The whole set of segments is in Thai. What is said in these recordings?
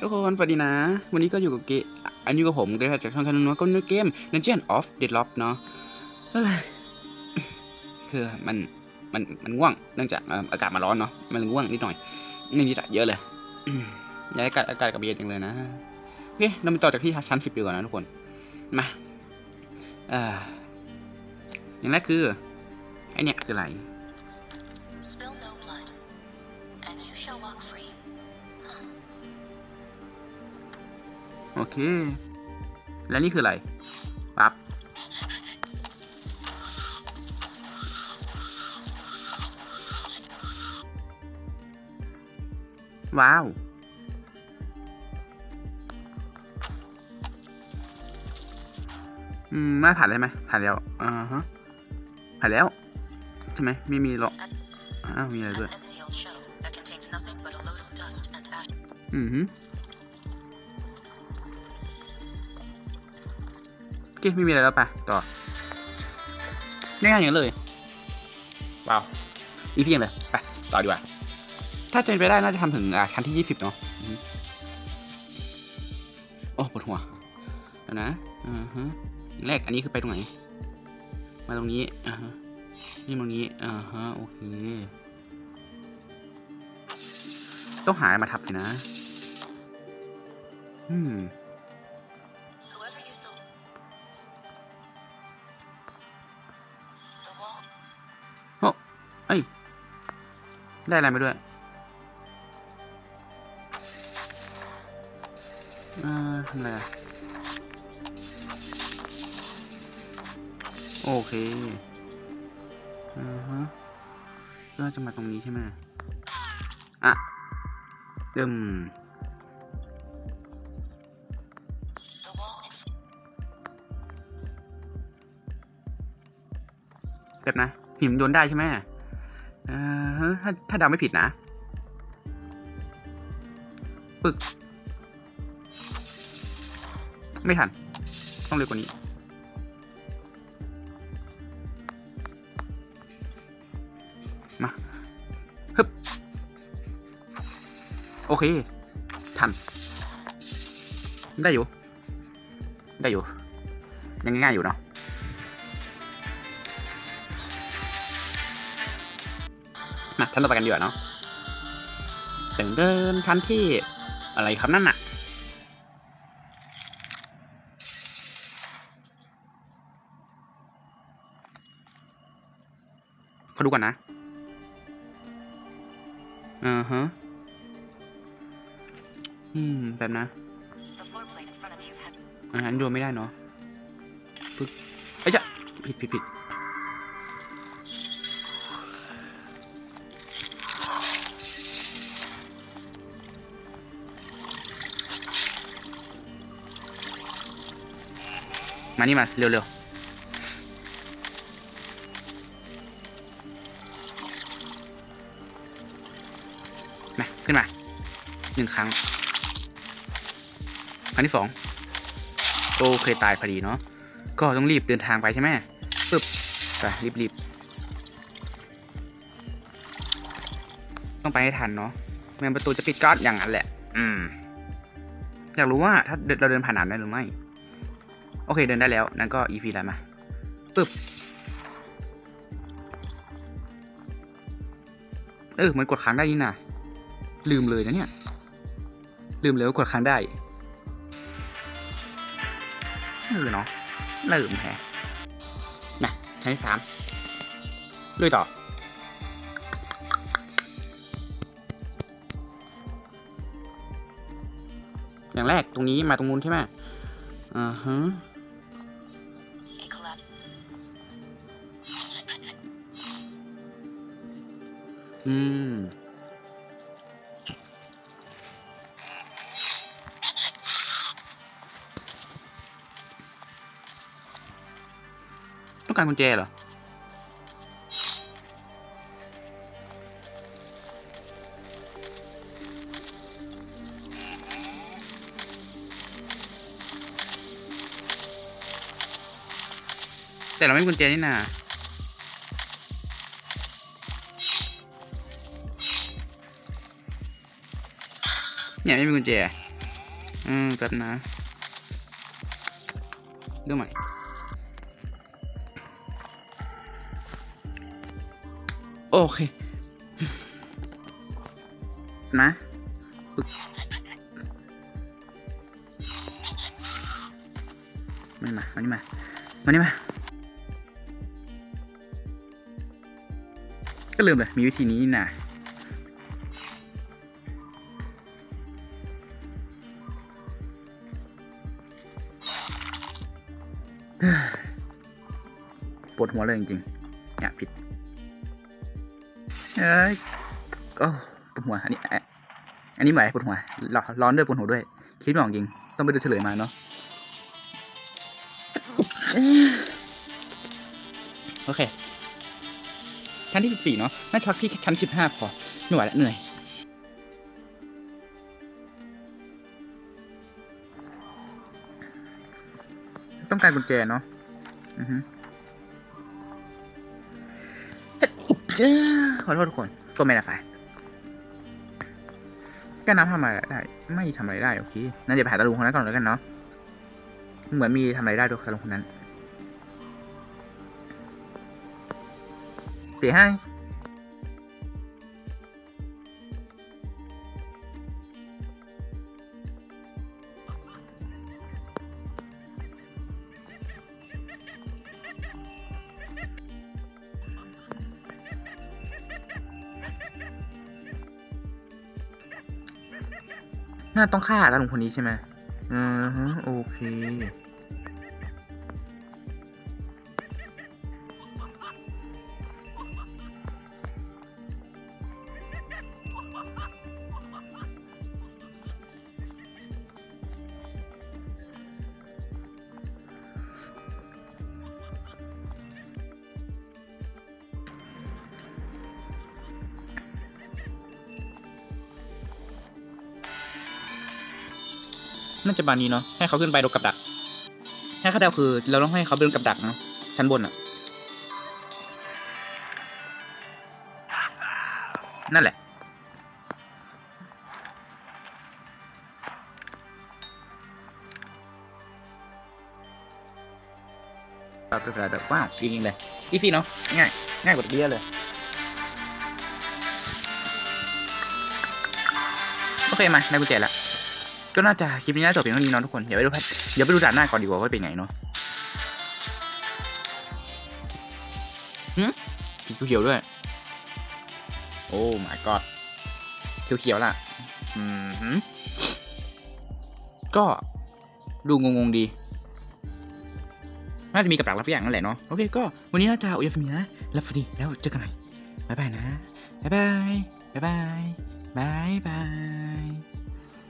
ทุกคนสวัสดีนะ วันนี้ก็อยู่กับเกอันนี้กับผมเดชจากช่องคานุนก็ในเกม Dungeon of Deadlock เนาะคือมันมันมันง่วงเนื่องจากอากาศมาร้อนเนาะมันง่วงนิดหน่อยนี่นิดเยอะเลยย้ายอากาศอากาศกับเย็นจังเลยนะโอเคเราไปต่อจากที่ชั้นสิบดีกว่านะทุกคนมาเอ่ออย่างแรกคือไอเนี่ยคืออะไร โอเค แล้วนี่คืออะไร ปั๊บ ว้าว อืมน่าผ่านได้ไหมผ่านแล้ว อ่าฮะ ผ่านแล้ว ใช่ไหม ไม่มีหรอก อ้าว มีอะไรด้วย empty old shelf เคไม่มีอะไรแล้วไปต่อง่ายๆอย่างนั้นเลยว้าวอีพียงเลยไปต่อดีกว่าถ้าจะเป็นไปได้น่าจะทำถึงอ่าชั้นที่ยี่สิบเนาะอือฮึโอ้ปวดหัวแล้วนะอ่าฮะอย่างแรกอันนี้คือไปตรงไหน มาตรงนี้อ่าฮะนี่ตรงนี้อ่าฮะโอเคต้องหาอะไรมาทับสินะ อืม เอ้ย ได้อะไรมาด้วยเอ่อทำอะไรโอเคอือฮะก็จะมาตรงนี้ใช่ไหมอะเดิมเก็บนะ หินโยนได้ใช่ไหม ออฮะถ้าถ้าเดาไม่ผิดนะปึก ไม่ทัน ต้องเร็วกว่านี้มาฮึบโอเค ทัน ได้อยู่ ได้อยู่ ยังง่ายๆอยู่เนาะ มาชั้นต่อไปกันดีกว่าเนาะเดินเดินชั้นที่อะไรครับนั่นน่ะขอดูก่อนนะอ่าฮะ อืม แบบนะ the floor plate in front of you has อาหารโยนไม่ได้เนาะปึ๊บเอ้ยจะผิดผิดผิด มานี่มาเร็วเร็วมาขึ้นมาหนึ่งครั้งครั้งที่สองโอเคตายพอดีเนาะก็ต้องรีบเดินทางไปใช่ไหมปึ๊บไปรีบรีบต้องไปให้ทันเนาะไม่งั้นประตูจะปิดก๊อดอย่างนั้นแหละ อืม อยากรู้ว่าถ้าเดินเราเดินผ่านน้ำได้หรือไม่ โอเคเดินได้แล้ว นั่นก็อีฟีอะไรมาปึ๊บ เออมันกดค้างได้นี่นะลืมเลยนะเนี่ย ลืมเลยว่ากดค้างได้เออเนาะเริ่มแฮะนะชั้นสามลุยต่ออย่างแรกตรงนี้มาตรงนู้นใช่ไหมอ่าฮะ อืม ต้องการกุญแจเหรอ แต่เราไม่มีกุญแจนี่นา เนี่ยไม่มีกุญแจ อืมแป๊บนะเรื่องใหม่โอเคนะมานี่มามานี่มามานี่มา ก็ลืมเลย มีวิธีนี้นี่นะ ปวดหัวเลยจริงๆเนี่ยผิดเอ้ยโอ้ปวดหัว อันนี้อะอันนี้ไหวปวดหัวร้อนร้อนด้วยปวดหัวด้วย คิดไม่ออกจริง ต้องไปดูเฉลยมาเนาะโอเค ชั้นที่สิบสี่เนาะน่าช็อตที่ชั้นสิบห้าพอ ไม่ไหวแล้วเหนื่อย ต้องการกุญแจเนาะอือฮึจ้าขอโทษทุกคนก็ไม่ได้ไฟแก้น้ำทำอะไรได้ ไม่ทำอะไรได้โอเคนั่นเดี๋ยวไปหาตาลุงคนนั้นก่อนแล้วกันเนาะเหมือนมีทำอะไรได้ด้วยตาลุงคนนั้นเดี๋ยให้ น่าต้องฆ่าตาลุงคนนี้ใช่ไหมอือฮะโอเค น่าจะบานนี้เนาะให้เขาขึ้นไปโดนกับดัก ให้เขาเดาคือ เราต้องให้เขาเป็นกับดักเนาะชั้นบนอะนั่นแหละครับก็คือแบบว้าวจริงๆเลยอีซี่เนาะง่ายง่ายกว่าตะกี้เยอะเลยโอเคมาได้กุญแจแล้ว ก็น่าจะคลิปนี้น่าจะจบเพียงเท่านี้เนาะทุกคน เดี๋ยวไปดูเดี๋ยวไปดูด่านหน้าก่อนดีกว่าว่าเป็นไงเนาะหืมสีเขียวด้วย โอ้ my god เขียวๆล่ะ อืมหืมก็ดูงงๆดี น่าจะมีกับดักรับอย่างนั่นแหละเนาะ โอเค ก็วันนี้น่าจะอุยฟมีนะรับฟรีแล้วเจอกันใหม่บ๊ายบายนะ บ๊ายบาย บ๊ายบาย บ๊ายบาย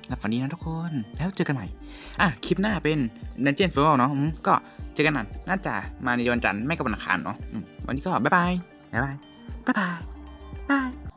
หรับวันดีนะทุกคน แล้วเจอกันใหม่ อะ คลิปหน้าเป็น Dungeon f e s t i v a l เนาะก็เจอกันน่ะน่าจะมาในวันจันทร์ไม่ก็วันอังคารเนาะวันนี้ก็บ๊ายบาย บ๊ายบาย บ๊ายบายบาย